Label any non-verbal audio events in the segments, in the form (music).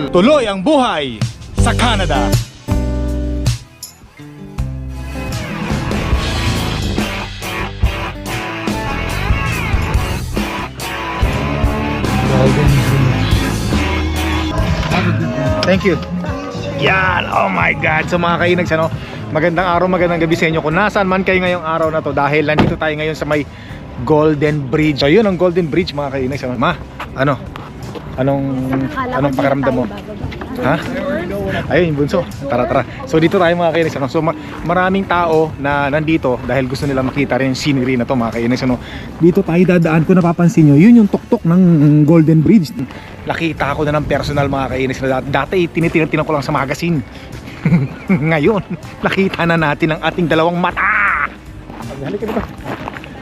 fall. Tuloy ang buhay sa Canada. Thank you. Yan, oh my God. So mga kainags, ano, magandang araw, magandang gabi sa inyo. Kung nasaan man kayo ngayong araw na to, dahil nandito tayo ngayon sa may Golden Bridge. So yun ang Golden Bridge mga kainags. Ano. Ma, ano? Anong, anong pakiramdam mo? Ha? Ayun, yung bunso. Tara, tara. So dito tayo mga kainags. Ano? So ma- maraming tao na nandito dahil gusto nila makita rin yung scenery na to mga kainags. Ano? Dito tayo dadaan kung napapansin nyo. Yun yung tuktok ng Golden Bridge. Nakita ko na ng personal mga kainags. Na dat- dati tinitingnan ko lang sa magazine. (laughs) Ngayon, nakita na natin ang ating dalawang mata. Halika dito.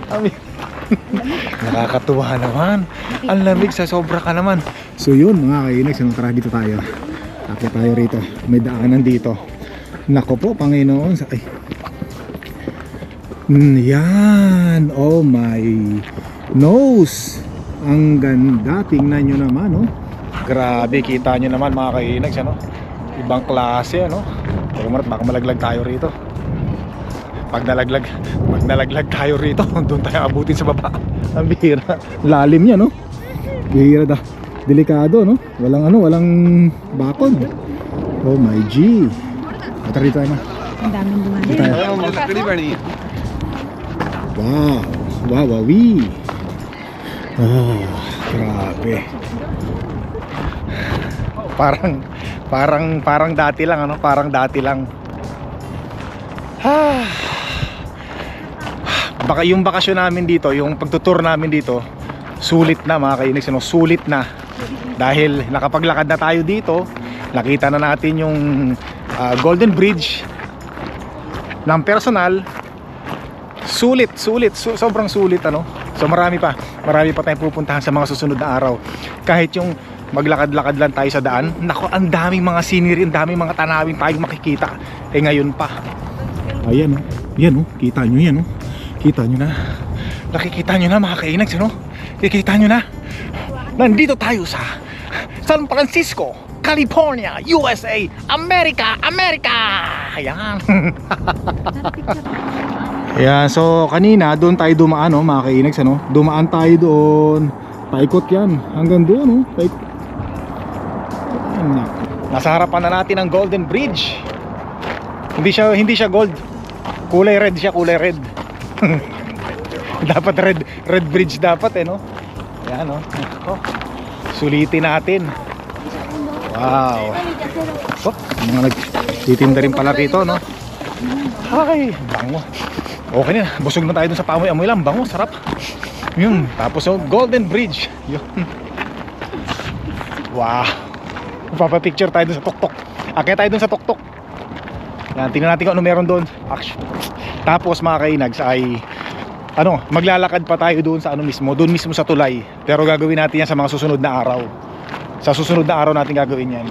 Sabi, Nakakatuwa naman. Ang lamig sa sobra ka naman. So yun mga kainags, ano, tara dito tayo. Akit tayo rito. May daanan dito. Nako po, Panginoon. Sa, ay. Mm, yan. Oh my nose. Ang ganda. Tingnan nyo naman, oh. Grabe, kita nyo naman mga kainags, ano? Ibang klase, ano? Pero marat, baka malaglag tayo rito. Pag nalaglag, pag nalaglag tayo rito, (laughs) doon tayo abutin sa baba. Ang bihira. Lalim niya, no? Bihira da. Delikado, no? Walang ano, walang bakod. Oh my G. Tara dito tayo, ma. Ang daming Dito dumali. tayo. Wow. Wow, wawi. Oh, grabe. Parang parang parang dati lang ano, parang dati lang. Ah. Baka yung bakasyon namin dito, yung pagtutour namin dito, sulit na mga kainis, ano, sulit na. Dahil nakapaglakad na tayo dito, nakita na natin yung ah, Golden Bridge ng personal sulit, sulit, su- sobrang sulit ano. So marami pa, marami pa tayong pupuntahan sa mga susunod na araw. Kahit yung maglakad-lakad lang tayo sa daan, nako, ang daming mga scenery, ang daming mga tanawin tayong makikita. Eh ngayon pa. Ayan oh, yan oh, kita nyo yan oh. Kita nyo na. Nakikita nyo na mga kainags, ano? Kikita nyo na. Nandito tayo sa San Francisco, California, USA, America, America! Ayan. (laughs) Ayan, so kanina doon tayo dumaan no, mga kainags ano. Dumaan tayo doon. Paikot yan. Hanggang doon no. Paikot. Nasa harapan na natin ang Golden Bridge. Hindi siya hindi siya gold. Kulay red siya, kulay red. (laughs) dapat red red bridge dapat eh no. Ayan no. Sulitin natin. Wow. Oh, mga nagtitinda rin pala rito no. Ay, bango. Okay na, busog na tayo dun sa pamoy-amoy lang. Bango, sarap. Yun, tapos oh, Golden Bridge. Yun. Wow. Papapicture tayo dun sa tuktok. Akit tayo dun sa tuktok. Yan, tingnan natin kung ano meron doon. Action. Tapos mga kainags ay ano, maglalakad pa tayo doon sa ano mismo, doon mismo sa tulay. Pero gagawin natin yan sa mga susunod na araw. Sa susunod na araw natin gagawin yan.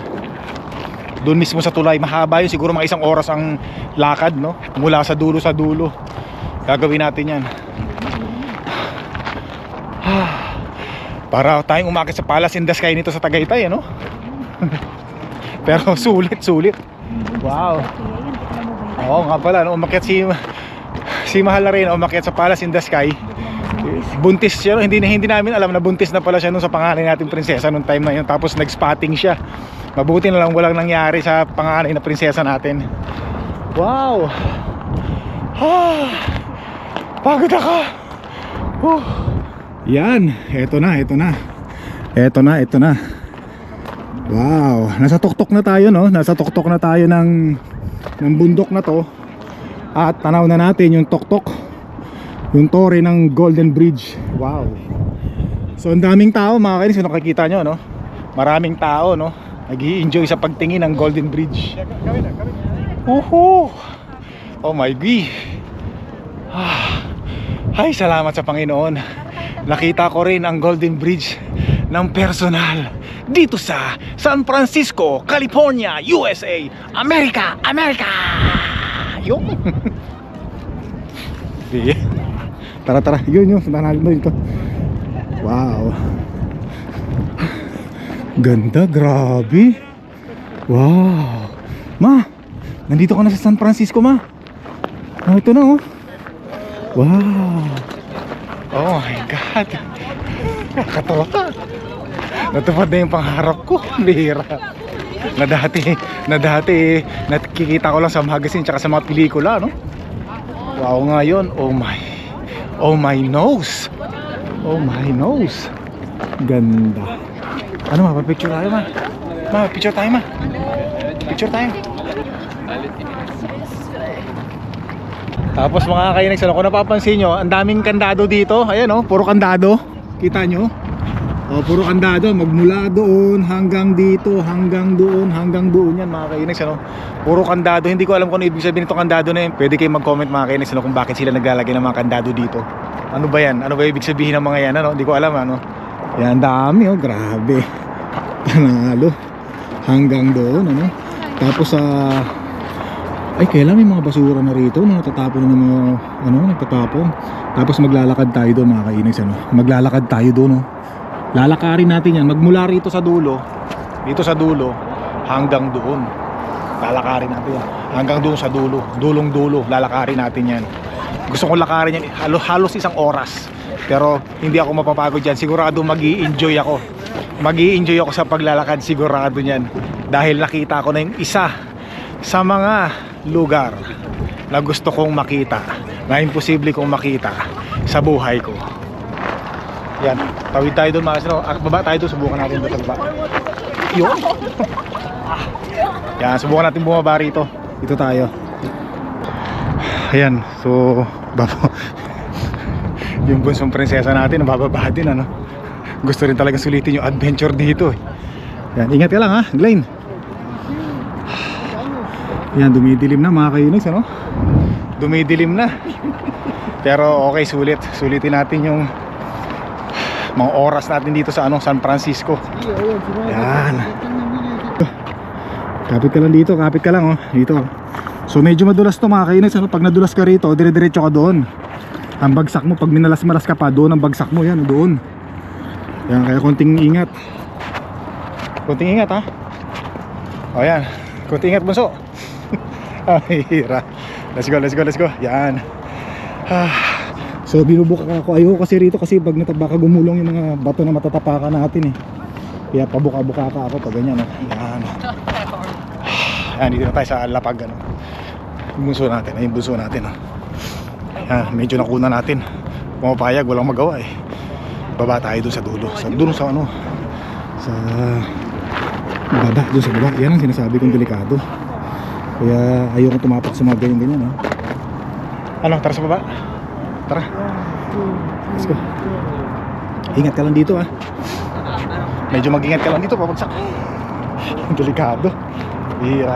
Doon mismo sa tulay, mahaba yun, siguro mga isang oras ang lakad, no? Mula sa dulo sa dulo. Gagawin natin yan. (sighs) Para tayong umakit sa Palace in the Sky nito sa Tagaytay, ano? (laughs) Pero sulit, sulit. Wow. Oo nga pala, no? umakyat si si Mahal na rin, umakyat sa Palace in the Sky. Buntis siya, no? hindi, hindi namin alam na buntis na pala siya nung sa panganay natin prinsesa nung time na yun. Tapos nag-spotting siya. Mabuti na lang walang nangyari sa panganay na prinsesa natin. Wow! Ah, pagod ako! Huh. Yan, eto na, eto na. Eto na, eto na. Wow, nasa tuktok na tayo no. Nasa tuktok na tayo ng ng bundok na to. At tanaw na natin yung tuktok. Yung tore ng Golden Bridge. Wow. So ang daming tao mga kainis, kung nakikita nyo no. Maraming tao no. Nag-i-enjoy sa pagtingin ng Golden Bridge. Uhu. Oh my god. Ah. Ay, salamat sa Panginoon. Nakita ko rin ang Golden Bridge ng personal dito sa San Francisco, California, USA, America, America. Yung. (laughs) Sige. Tara tara, yun yun, punta natin dito. Wow. Ganda, grabe. Wow. Ma, nandito ka na sa San Francisco, ma. Ah, ito na, oh. Wow. Oh my God. (laughs) Nakatawa ka. Natupad na yung pangarap ko. Bihira. Na dati, na dati, nakikita ko lang sa magazine tsaka sa mga pelikula, no? Wow, ngayon, oh my, oh my nose. Oh my nose. Ganda. Ano ma, picture tayo ma. Ma, picture tayo ma. Picture tayo. Tapos mga kainags, ano, kung napapansin nyo, ang daming kandado dito. Ayan oh, puro kandado. Kita nyo? Oh, puro kandado. Magmula doon hanggang dito, hanggang doon, hanggang doon yan mga kainags. Ano? Puro kandado. Hindi ko alam kung ano ibig sabihin itong kandado na yun. Pwede kayong mag-comment mga kainags ano, kung bakit sila naglalagay ng mga kandado dito. Ano ba yan? Ano ba ibig sabihin ng mga yan? Ano? Hindi ko alam ano. Yan, dami oh. Grabe. Panalo. Hanggang doon, ano? Tapos sa... ay, kailan may mga basura na rito na natatapon na ng mga, ano, nagtatapon. Tapos maglalakad tayo doon, mga kainags, ano? Maglalakad tayo doon, oh. Lalakarin natin yan. Magmula rito sa dulo, dito sa dulo, hanggang doon. Lalakarin natin yan. Hanggang doon sa dulo. Dulong dulo, lalakarin natin yan. Gusto kong lakarin yan, halos, halos isang oras. Pero hindi ako mapapagod yan. Sigurado mag enjoy ako. mag enjoy ako sa paglalakad, sigurado yan. Dahil nakita ko na yung isa sa mga lugar na gusto kong makita na imposible kong makita sa buhay ko. Yan, tawid tayo doon mga kasino. Baba tayo doon, subukan natin doon sa baba. Yun. (laughs) Yan, subukan natin bumaba rito. Dito tayo. Ayan, so baba. (laughs) yung bunsong prinsesa natin, nabababa din ano. Gusto rin talaga sulitin yung adventure dito eh. Yan, ingat ka lang ha, Glenn. Yan, dumidilim na mga kainags ano. Dumidilim na. Pero okay, sulit. Sulitin natin yung mga oras natin dito sa ano, San Francisco. Yan. Kapit ka lang dito, kapit ka lang oh. Dito. So medyo madulas to mga kainags ano. Pag nadulas ka rito, dire-diretso ka doon. Ang bagsak mo, pag minalas-malas ka pa, doon ang bagsak mo yan, doon. Yan, kaya konting ingat. Konting ingat ha. O yan, konting ingat bunso. (laughs) Ay, hira. Let's go, let's go, let's go. Yan. Ah. So binubuka ako. Ayoko kasi rito kasi pag natabaka gumulong yung mga bato na matatapakan natin eh. Kaya pabuka-buka ka ako pag ganyan. Oh. Yan. (sighs) Yan, dito na tayo sa lapag ano. Yung bunso natin, ay yung bunso natin. Oh. Yan, medyo nakuna natin. Pumapayag, walang magawa eh. Baba tayo doon sa dulo. Sa dulo sa ano. Sa baba, doon sa baba. Yan ang sinasabi kong delikado. Kaya ayoko tumapak sa mga ganyan-ganyan. Oh. Ano, tara sa baba. Tara. Let's go. Ingat ka lang dito ah. Medyo mag-ingat ka lang dito papagsak. Delikado. Bihira.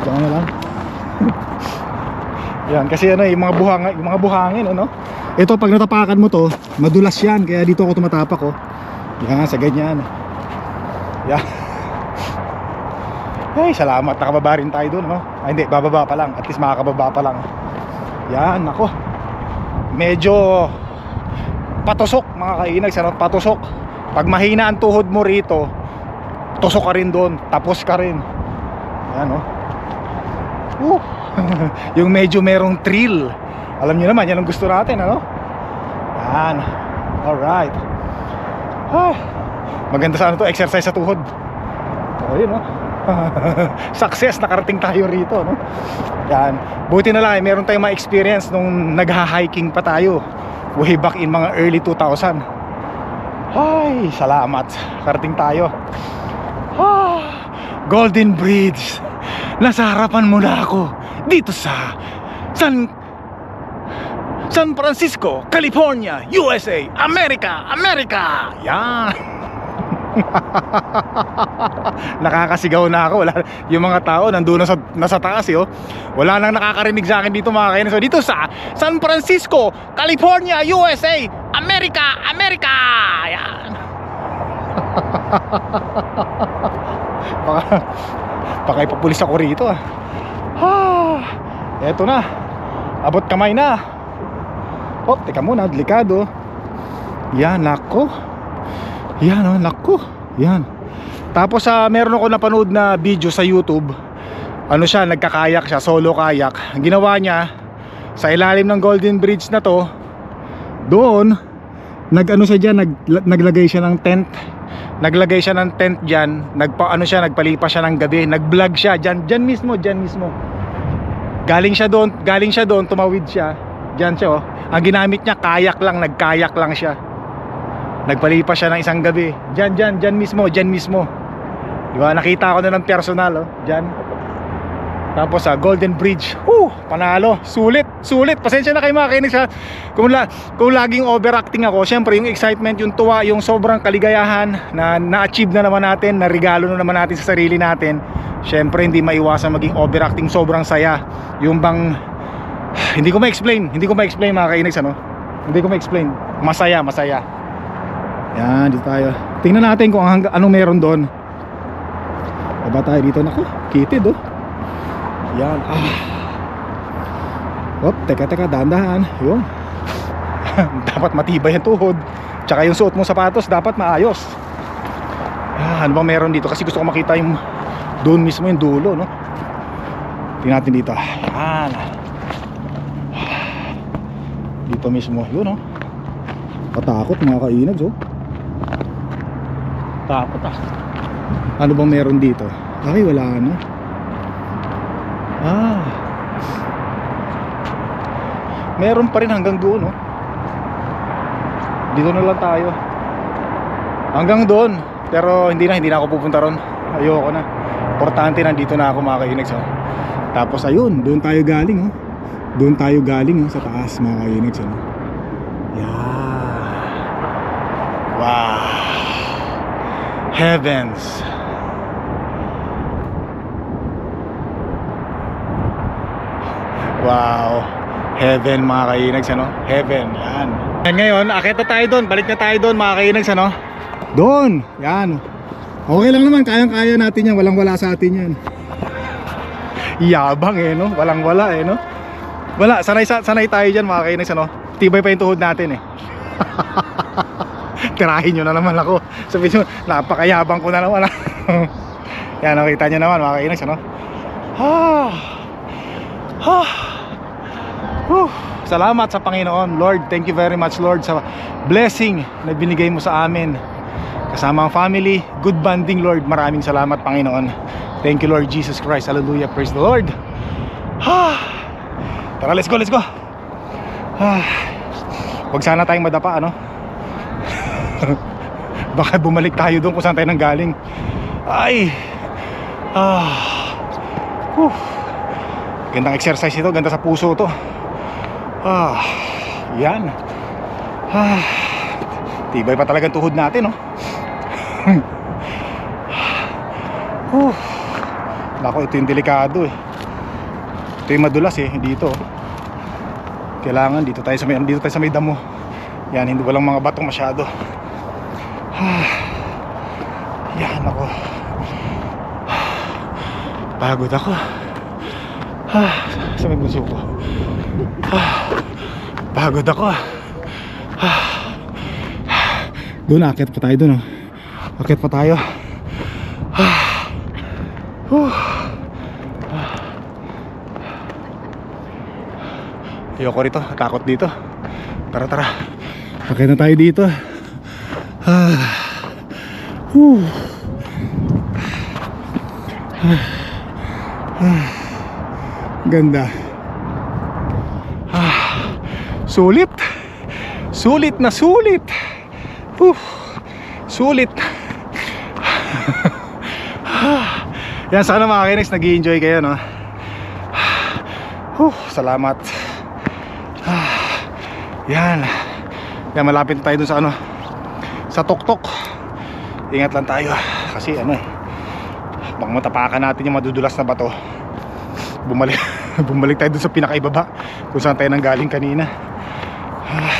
Diyan na lang. (laughs) Yan, kasi ano, yung mga buhangin, yung mga buhangin, ano? Ito, pag natapakan mo to, madulas yan, kaya dito ako tumatapak, oh. Yan, sa ganyan. Yan. Ay, salamat. Nakababa rin tayo doon, no? Ay, hindi, bababa pa lang. At least makakababa pa lang. Yan, ako. Medyo patusok, mga kainag. Ano? Patusok. Pag mahina ang tuhod mo rito, tusok ka rin doon. Tapos ka rin. Yan, no? Uh, (laughs) yung medyo merong thrill. Alam niyo naman, yan ang gusto natin, ano? Yan. Alright. Ah, maganda sa ano to, exercise sa tuhod. O, yun, no? (laughs) Success, nakarating tayo rito, no? Yan. Buti na lang, eh, meron tayong ma-experience nung nagha-hiking pa tayo. Way back in mga early 2000. Ay, salamat. Karating tayo. Ah, Golden Bridge. Nasa harapan mo na ako. Dito sa San San Francisco, California, USA, America, America. Yan. (laughs) Nakakasigaw na ako. Wala, yung mga tao nandoon na sa, nasa taas eh, oh. Wala nang nakakarinig sa akin dito mga kainis. So, dito sa San Francisco, California, USA, America, America. Yan. (laughs) Baka, baka ipapulis ako rito ah. Ah, eto na. Abot kamay na. Oh, teka muna, delikado. Yan, nako. Yan, oh, nako. Yan. Tapos sa meron ako napanood na video sa YouTube. Ano siya, nagkakayak siya, solo kayak. Ang ginawa niya sa ilalim ng Golden Bridge na to, doon nag-ano siya diyan, nag, naglagay siya ng tent. Naglagay siya ng tent diyan, nagpa ano siya, nagpalipas siya ng gabi, nag-vlog siya diyan, diyan mismo, diyan mismo. Galing siya doon, galing siya doon, tumawid siya. Diyan siya oh. Ang ginamit niya kayak lang, nagkayak lang siya. Nagpalipas siya ng isang gabi. Diyan, diyan, diyan mismo, diyan mismo. Di ba? Nakita ko na ng personal oh, diyan. Tapos sa Golden Bridge. Uh, panalo. Sulit, sulit. Pasensya na kayo mga kainis ha. Kung, la, kung laging overacting ako, syempre yung excitement, yung tuwa, yung sobrang kaligayahan na na-achieve na naman natin, na regalo na naman natin sa sarili natin. Syempre hindi maiwasan maging overacting, sobrang saya. Yung bang (sighs) hindi ko ma-explain, hindi ko ma-explain mga kainis ano. Hindi ko ma-explain. Masaya, masaya. Yan, dito tayo. Tingnan natin kung hangga, anong meron doon. Baba tayo dito nako. Kitid oh. Yan. Ah. Hop, teka teka, dahan-dahan. Yun. (laughs) dapat matibay ang tuhod. Tsaka yung suot mong sapatos dapat maayos. Ah, ano bang meron dito? Kasi gusto ko makita yung doon mismo yung dulo, no? Tingnan natin dito. Yan. Dito mismo, yun, no? Katakot mga kainags, oh. Takot ah. Ano bang meron dito? Ay, wala ano. Ah. Meron pa rin hanggang doon, no? Dito na lang tayo. Hanggang doon. Pero hindi na, hindi na ako pupunta ron. Ayoko na. Importante nandito na ako mga kainags, oh. Tapos ayun, doon tayo galing, oh. Doon tayo galing, oh, sa taas mga kainags, oh. Yeah. Wow. Heavens. Wow. Heaven mga kainags ano? Heaven. Yan. And ngayon, akit na tayo doon. Balik na tayo doon mga kainags ano? Doon. Yan. Okay lang naman. Kayang-kaya natin yan. Walang-wala sa atin yan. Yabang eh no? Walang-wala eh no? Wala. Sanay, sanay tayo dyan mga kainags ano? Tibay pa yung tuhod natin eh. (laughs) Tirahin nyo na naman ako. Sabi nyo, napakayabang ko na naman. (laughs) Yan, nakita nyo naman mga kainags ano? Ah. Ah. Whew. Salamat sa Panginoon Lord, thank you very much Lord Sa blessing na binigay mo sa amin Kasama ang family Good bonding Lord, maraming salamat Panginoon Thank you Lord Jesus Christ Hallelujah, praise the Lord ah. Tara, let's go, let's go ah. Huwag sana tayong madapa, ano? Baka bumalik tayo doon kung saan tayo nang galing Ay Ah Whew. Gandang exercise ito, ganda sa puso to. Ah, yan. Ah, tibay pa talaga tuhod natin, no? uh, Nako, ito yung delikado eh. Ito yung madulas eh, dito. Kailangan dito tayo sa may dito tayo sa may damo. Yan, hindi walang mga bato masyado. (sighs) Yan ako. (sighs) Pagod ako. (sighs) Sa may bunso ko. Pagod ako. Doon, akit pa tayo doon. Oh. Akit pa tayo. Ayoko rito, takot dito. Tara, tara. Akit na tayo dito. Ah, (sighs) uh, Ganda. Ah, sulit. Sulit na sulit. Uh, sulit. Ah, (sighs) Yan sana mga kinex nag enjoy kayo no. Uh, salamat. Ah, Yan. Yan malapit tayo dun sa ano sa tuktok. Ingat lang tayo kasi ano eh baka matapakan natin yung madudulas na bato. Bumalik (laughs) bumalik tayo dun sa pinakaibaba kung saan tayo nang galing kanina. Ah,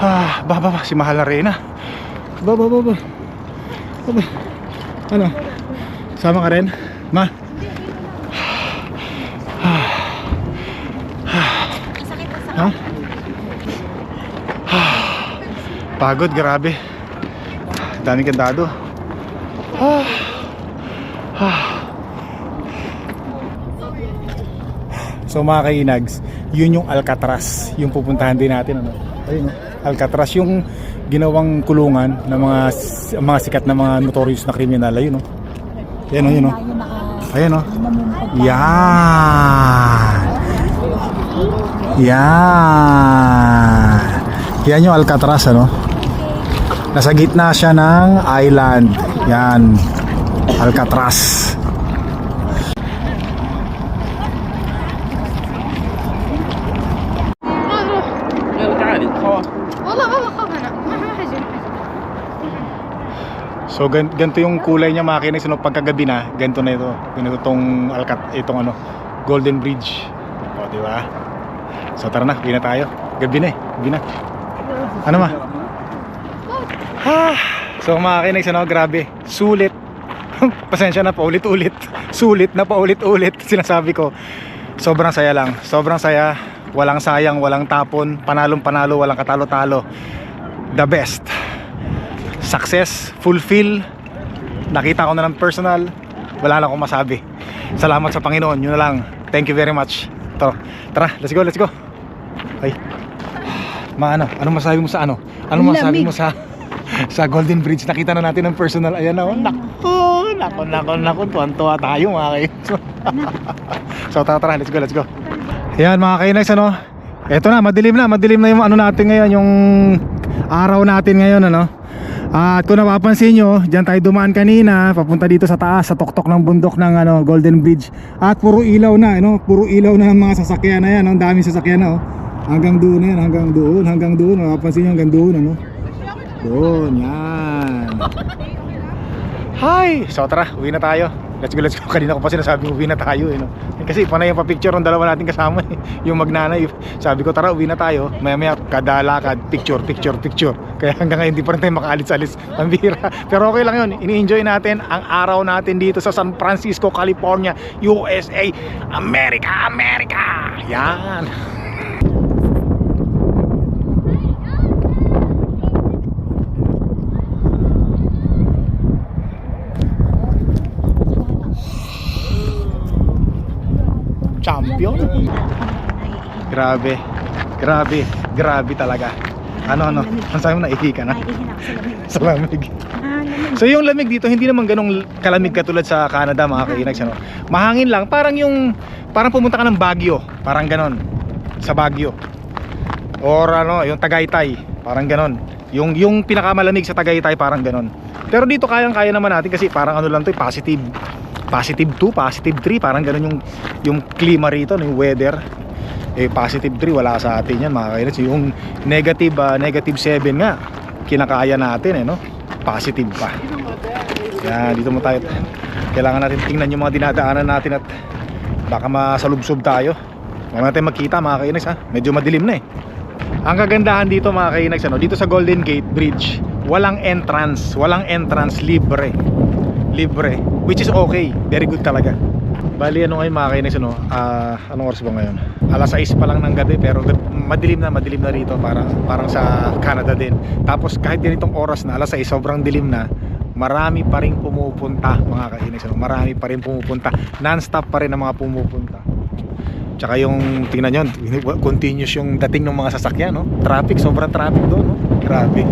ah, ba ba si Mahal Arena ba ba ba ba ba ba ano? Sama ka rin? Ma Pagod, grabe. Daming kandado. Ah. Ah. So mga kainags, yun yung Alcatraz, yung pupuntahan din natin ano. Ayun? Alcatraz yung ginawang kulungan ng mga mga sikat na mga notorious na kriminal ayun no. Ayun no, yun no. Ayun no. Yan. Yan. Yan yung Alcatraz ano. Nasa gitna siya ng island. Yan. Alcatraz. So gan ganito yung kulay niya mga kinis no pagkagabi na ganito na ito. Ganito tong alkat itong ano Golden Bridge. O di ba? So tara na, uwi tayo. Gabi na eh, gabi na. Ano ma? Ah, (sighs) so makinis ano, grabe. Sulit. (laughs) Pasensya na paulit-ulit. (laughs) Sulit na paulit-ulit (laughs) sinasabi ko. Sobrang saya lang. Sobrang saya. Walang sayang, walang tapon, panalong panalo, walang katalo-talo. The best success, fulfill. Nakita ko na ng personal. Wala na akong masabi. Salamat sa Panginoon. Yun na lang. Thank you very much. Ito. Tara, let's go, let's go. Ay. (sighs) Ma ano? Ano masabi mo sa ano? Ano masabi mo sa (laughs) sa Golden Bridge? Nakita na natin ng personal. Ayan na. Oh. Nako, nako, nako, nako. Tuwan-tuwa tayo mga kayo. (laughs) so tara, tara. Let's go, let's go. Ayan mga kainags ano. Eto na, madilim na. Madilim na yung ano natin ngayon. Yung araw natin ngayon ano. At kung napapansin nyo, dyan tayo dumaan kanina, papunta dito sa taas, sa tuktok ng bundok ng ano, Golden Bridge. At puro ilaw na, ano, puro ilaw na ng mga sasakyan na yan, ang daming sasakyan na, oh. Hanggang doon na yan, hanggang doon, hanggang doon, napapansin nyo hanggang doon, ano. Doon, yan. Hi! So tara, uwi na tayo. Let's go, let's go. Kanina ko pa sinasabi uwi na tayo, eh, no? Kasi panay yung pa-picture ng dalawa natin kasama, eh. Yung magnanay. Sabi ko, tara, uwi na tayo. Maya-maya, kada lakad, picture, picture, picture. Kaya hanggang ngayon, hindi pa rin tayo makaalis-alis. Pambira. Pero okay lang yun. Ini-enjoy natin ang araw natin dito sa San Francisco, California, USA, America, America! Yan! Champion! Grabe. Grabe. Grabe talaga. Ano, ano? Ang sabi mo, naihi ka na? Sa lamig. So yung lamig dito hindi naman ganong kalamig katulad sa Canada mga kainags ano. Mahangin lang, parang yung parang pumunta ka ng Baguio, parang ganon. Sa Baguio. Or ano, yung Tagaytay, parang ganon. Yung yung pinakamalamig sa Tagaytay parang ganon. Pero dito kayang-kaya naman natin kasi parang ano lang 'to, eh, positive positive 2, positive 3, parang ganon yung yung klima rito, yung weather. Eh positive 3 wala sa atin 'yan mga kainags. Yung negative ah, negative 7 nga kinakaya natin eh no? Positive pa. Yan dito mo tayo. Kailangan natin tingnan yung mga dinadaanan natin at baka masalubsob tayo. Huwag natin magkita mga kainags ha? Medyo madilim na eh. Ang kagandahan dito mga kainags ano, dito sa Golden Gate Bridge walang entrance walang entrance libre libre which is okay very good talaga Bali ano ngayon mga kainags ano, ah, anong oras ba ngayon? Alas 6 pa lang ng gabi pero madilim na madilim na rito parang parang sa Canada din. Tapos kahit ganitong oras na alas 6 sobrang dilim na, marami pa rin pumupunta mga kainags ano, marami pa rin pumupunta. Non-stop pa rin ang mga pumupunta. Tsaka yung tingnan nyo, continuous yung dating ng mga sasakyan, no? Traffic, sobrang traffic doon, no? Grabe.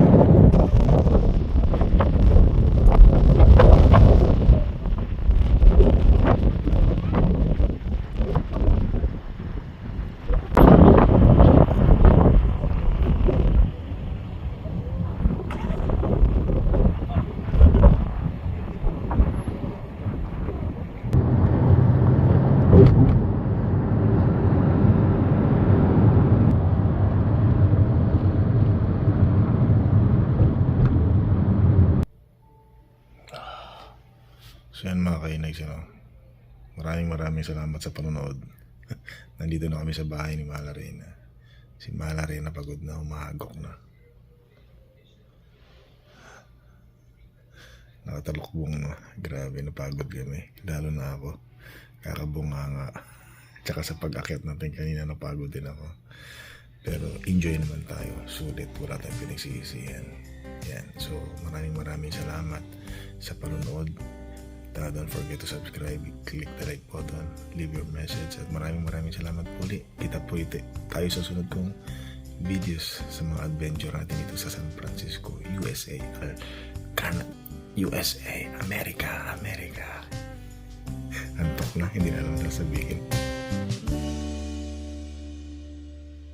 So yan kainags, ano? Maraming maraming salamat sa panonood. (laughs) Nandito na kami sa bahay ni Malarena. Si Malarena pagod na, umahagok na. Nakatalukbong na. Grabe, napagod kami. Lalo na ako. Kakabunga nga. (laughs) Tsaka sa pag-akyat natin kanina, napagod din ako. Pero enjoy naman tayo. Sulit, wala tayong pinagsisisihan. Yan. So, maraming maraming salamat sa panonood. Uh, don't forget to subscribe, click the like button, leave your message at maraming maraming salamat po ulit. Kita po ito tayo sa sunod kong videos sa mga adventure natin dito sa San Francisco, USA, or Canada, USA, America, America. Antok na, hindi na alam na sabihin.